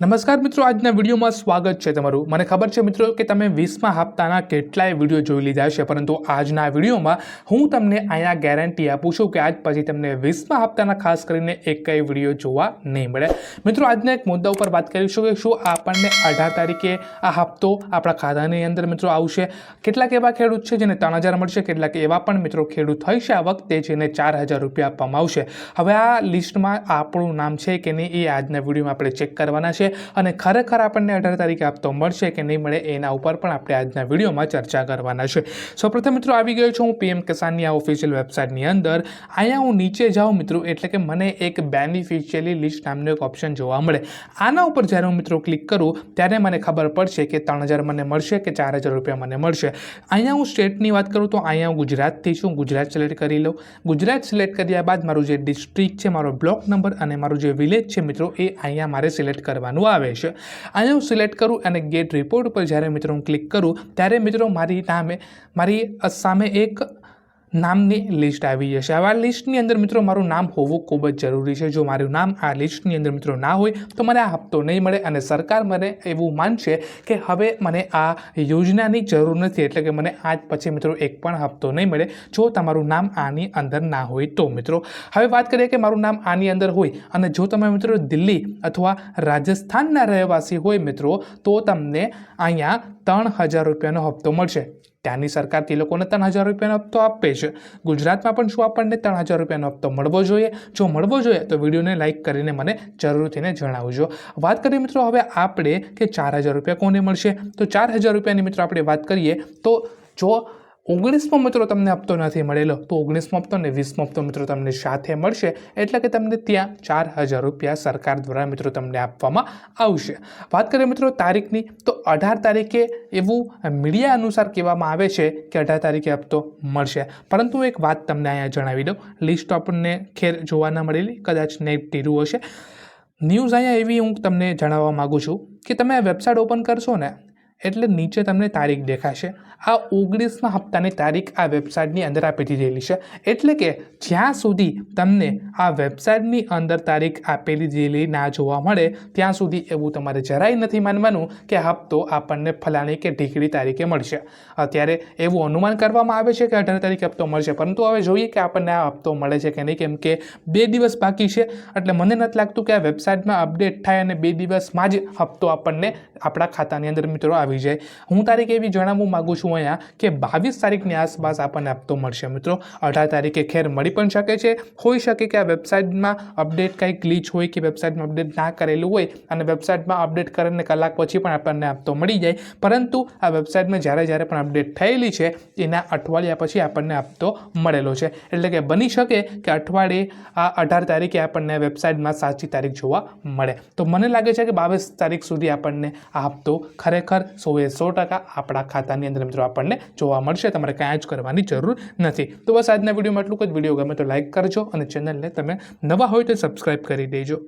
નમસ્કાર મિત્રો, આજના વિડીયોમાં સ્વાગત છે તમારું. મને ખબર છે મિત્રો કે તમે વીસમા હપ્તાના કેટલાય વીડિયો જોઈ લીધા છે પરંતુ આજના વિડીયોમાં હું તમને અહીંયા ગેરંટી આપું છું કે આજ પછી તમને વીસમા હપ્તાના ખાસ કરીને એક કઈ વીડિયો જોવા નહીં મળે. મિત્રો, આજના એક મુદ્દા ઉપર વાત કરીશું કે શું આપણને અઢાર તારીખે આ હપ્તો આપણા ખાતાની અંદર મિત્રો આવશે? કેટલાક એવા ખેડૂત છે જેને ત્રણ હજાર મળશે, કેટલાક એવા પણ મિત્રો ખેડૂત થશે આ વખતે જેને ચાર હજાર રૂપિયા આપવામાં આવશે. હવે આ લિસ્ટમાં આપણું નામ છે કે નહીં એ આજના વિડીયોમાં આપણે ચેક કરવાના છે. અને ખરેખર આપણને અઢાર તારીખે આપતો મળશે કે નહીં મળે એના ઉપર પણ આપણે આજના વિડીયોમાં ચર્ચા કરવાના છે. સૌપ્રથમ મિત્રો આવી ગયો છું હું પીએમ કિસાનની આ ઓફિશિયલ વેબસાઇટની અંદર. અહીંયા હું નીચે જાઉં મિત્રો એટલે કે મને એક બેનિફિશિયલી લિસ્ટ નામનો એક ઓપ્શન જોવા મળે. આના ઉપર જ્યારે હું મિત્રો ક્લિક કરું ત્યારે મને ખબર પડશે કે ત્રણ હજાર મને મળશે કે ચાર હજાર રૂપિયા મને મળશે. અહીંયા હું સ્ટેટની વાત કરું તો અહીંયા હું ગુજરાતથી છું. ગુજરાત સિલેક્ટ કરી લઉં. ગુજરાત સિલેક્ટ કર્યા બાદ મારું જે ડિસ્ટ્રિક્ટ છે, મારો બ્લોક નંબર અને મારું જે વિલેજ છે મિત્રો એ અહીંયા મારે સિલેક્ટ કરવાનું આવે છે. અહીંયા હું સિલેક્ટ કરું અને ગેટ રિપોર્ટ પર જ્યારે મિત્રો હું ક્લિક કરું, ત્યારે મિત્રો મારી નામે મારી સામે એક નામની લિસ્ટ આવી જશે. હવે આ લિસ્ટની અંદર મિત્રો મારું નામ હોવું ખૂબ જ જરૂરી છે. જો મારું નામ આ લિસ્ટની અંદર મિત્રો ના હોય, તો મને આ હપ્તો નહીં મળે અને સરકાર મને એવું માનશે કે હવે મને આ યોજનાની જરૂર નથી. એટલે કે મને આજ પછી મિત્રો એક પણ હપ્તો નહીં મળે જો તમારું નામ આની અંદર ના હોય તો મિત્રો. હવે વાત કરીએ કે મારું નામ આની અંદર હોય અને જો તમે મિત્રો દિલ્હી અથવા રાજસ્થાનના રહેવાસી હોય મિત્રો, તો તમને અહીંયા ત્રણ હજાર રૂપિયાનો હપ્તો મળશે. ત્યાંની સરકાર તે લોકોને ત્રણ હજાર રૂપિયાનો હપ્તો આપે છે. ગુજરાતમાં પણ શું આપણને ત્રણ હજાર રૂપિયાનો હપ્તો મળવો જોઈએ? જો મળવો જોઈએ, તો વિડીયોને લાઇક કરીને મને જરૂરથીને જણાવજો. વાત કરીએ મિત્રો હવે આપણે કે ચાર હજાર રૂપિયા કોને મળશે? તો ચાર હજાર રૂપિયાની મિત્રો આપણે વાત કરીએ, તો જો ઓગણીસમો મિત્રો તમને હપ્તો નથી મળેલો, તો ઓગણીસમો હપ્તો અને વીસમો હપ્તો મિત્રો તમને સાથે મળશે, એટલે કે તમને ત્યાં ચાર હજાર રૂપિયા સરકાર દ્વારા મિત્રો તમને આપવામાં આવશે. વાત કરીએ મિત્રો તારીખની, તો અઢાર તારીખે એવું મીડિયા અનુસાર કહેવામાં આવે છે કે અઢાર તારીખે હપ્તો મળશે. પરંતુ એક વાત તમને અહીંયા જણાવી દઉં લિસ્ટ આપણને ખેર જોવા ન મળેલી, કદાચ નેટ ટીરું હશે. ન્યૂઝ અહીંયા એવી હું તમને જણાવવા માગું છું કે તમે આ વેબસાઇટ ઓપન કરશો ને એટલે નીચે તમને તારીખ દેખાશે. આ ઓગણીસમા હપ્તાની તારીખ આ વેબસાઇટની અંદર આપી દીધેલી છે. એટલે કે જ્યાં સુધી તમને આ વેબસાઇટની અંદર તારીખ આપેલી દીધેલી ના જોવા મળે, ત્યાં સુધી એવું તમારે જરાય નથી માનવાનું કે હપ્તો આપણને ફલાણી કે ઢીકડી તારીખે મળશે. અત્યારે એવું અનુમાન કરવામાં આવે છે કે અઢાર તારીખે હપ્તો મળશે, પરંતુ હવે જોઈએ કે આપણને આ હપ્તો મળે છે કે નહીં, કેમ કે બે દિવસ બાકી છે. એટલે મને નથી લાગતું કે આ વેબસાઇટમાં અપડેટ થાય અને બે દિવસમાં જ હપ્તો આપણને આપણા ખાતાની અંદર મિત્રો આવી જાય. હું તારીખ એવી જણાવવું માગું છું અહીંયા કે બાવીસ તારીખની આસપાસ આપણને આપતો મળશે મિત્રો. અઢાર તારીખે ખેર મળી પણ શકે છે. હોઈ શકે કે આ વેબસાઇટમાં અપડેટ કંઈ ગ્લીચ હોય કે વેબસાઇટમાં અપડેટ ના કરેલું હોય અને વેબસાઇટમાં અપડેટ કરીને કલાક પછી પણ આપણને આપતો મળી જાય. પરંતુ આ વેબસાઇટમાં જ્યારે જ્યારે પણ અપડેટ થયેલી છે, એના અઠવાડિયા પછી આપણને આપતો મળેલો છે. એટલે કે બની શકે કે અઠવાડિયે આ અઢાર તારીખે આપણને વેબસાઇટમાં સાચી તારીખ જોવા મળે. તો મને લાગે છે કે બાવીસ તારીખ સુધી આપણને આ હપ્તો ખરેખર સોએ સો ટકા આપણા ખાતાની અંદર મિત્રો આપણને જોવા મળશે. તમારે કાંઈ જ કરવાની જરૂર નથી. તો બસ આજના વિડીયોમાં એટલું જ. વીડિયો ગમે તો લાઇક કરજો અને ચેનલને તમે નવા હોય તો સબસ્ક્રાઈબ કરી દેજો.